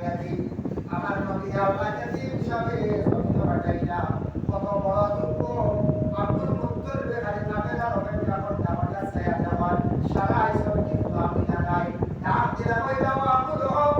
আমার নবী আল্লাহ ইয়াতিম হিসাবে যত্ন বাটাইলা কত বড় দুঃখ, আব্দুল মুত্তলিব নামে না অপেক্ষা করতে আমার কাছে যাওয়ার সারা আইসব কিন্তু আমি জানাই ডাক দিলাম ওই হক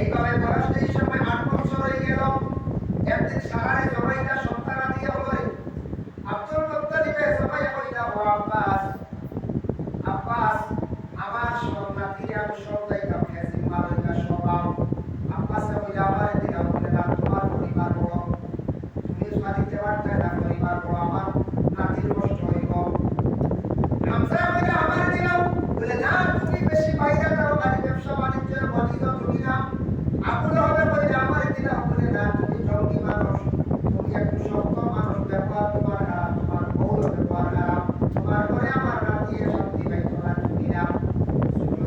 এইভাবে বয়স আট বছর হয়ে গেল। সন্তান আব্দুল ও আব্বাস আব্বাস, আমার আব্বাস না, তোমার পরিবার তুমি না পরিবার আমার কষ্ট আমার বলে, না, তুমি বেশি ব্যবসা বাণিজ্যের বনিত তুমি আপনারা